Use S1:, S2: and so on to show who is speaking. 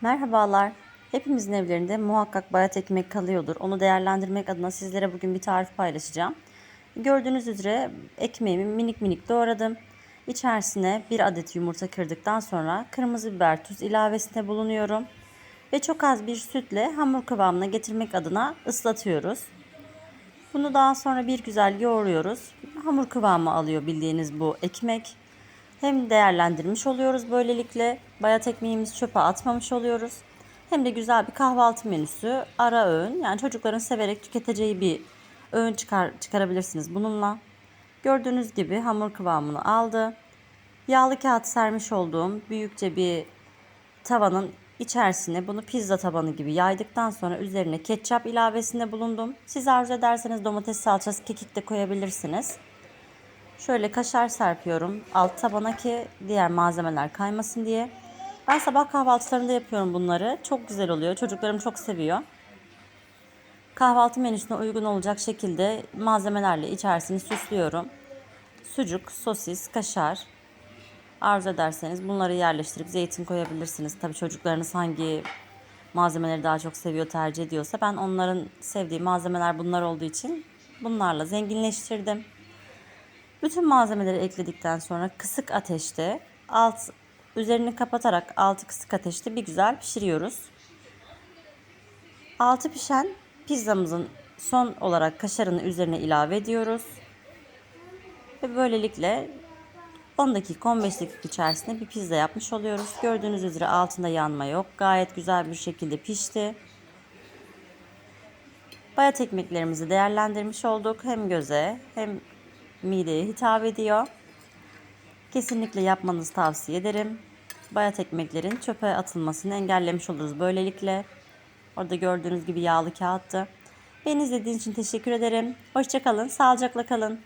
S1: Merhabalar. Hepimizin evlerinde muhakkak bayat ekmek kalıyordur. Onu değerlendirmek adına sizlere bugün bir tarif paylaşacağım. Gördüğünüz üzere ekmeğimi minik minik doğradım. İçerisine bir adet yumurta kırdıktan sonra kırmızı biber, tuz ilavesinde bulunuyorum. Ve çok az bir sütle hamur kıvamına getirmek adına ıslatıyoruz. Bunu daha sonra bir güzel yoğuruyoruz. Hamur kıvamı alıyor bildiğiniz bu ekmek. Hem değerlendirmiş oluyoruz böylelikle bayat ekmeğimizi çöpe atmamış oluyoruz. Hem de güzel bir kahvaltı menüsü, ara öğün yani çocukların severek tüketeceği bir öğün çıkar, çıkarabilirsiniz bununla. Gördüğünüz gibi hamur kıvamını aldı. Yağlı kağıt sermiş olduğum büyükçe bir tavanın içerisine bunu pizza tabanı gibi yaydıktan sonra üzerine ketçap ilavesinde bulundum. Siz arzu ederseniz domates salçası, kekik de koyabilirsiniz. Şöyle kaşar serpiyorum alt tabana ki diğer malzemeler kaymasın diye. Ben sabah kahvaltılarında yapıyorum bunları. Çok güzel oluyor. Çocuklarım çok seviyor. Kahvaltı menüsüne uygun olacak şekilde malzemelerle içerisini süslüyorum. Sucuk, sosis, kaşar. Arzu ederseniz bunları yerleştirip zeytin koyabilirsiniz. Tabii çocuklarınız hangi malzemeleri daha çok seviyor, tercih ediyorsa ben onların sevdiği malzemeler bunlar olduğu için bunlarla zenginleştirdim. Bütün malzemeleri ekledikten sonra kısık ateşte alt üzerini kapatarak altı kısık ateşte bir güzel pişiriyoruz. Altı pişen pizzamızın son olarak kaşarını üzerine ilave ediyoruz. Ve böylelikle 10 dakika 15 dakika içerisinde bir pizza yapmış oluyoruz. Gördüğünüz üzere altında yanma yok. Gayet güzel bir şekilde pişti. Bayat ekmeklerimizi değerlendirmiş olduk. Hem göze hem mideye hitap ediyor. Kesinlikle yapmanızı tavsiye ederim. Bayat ekmeklerin çöpe atılmasını engellemiş oluruz böylelikle. Orada gördüğünüz gibi yağlı kağıttı. Beni izlediğiniz için teşekkür ederim. Hoşçakalın, sağlıcakla kalın.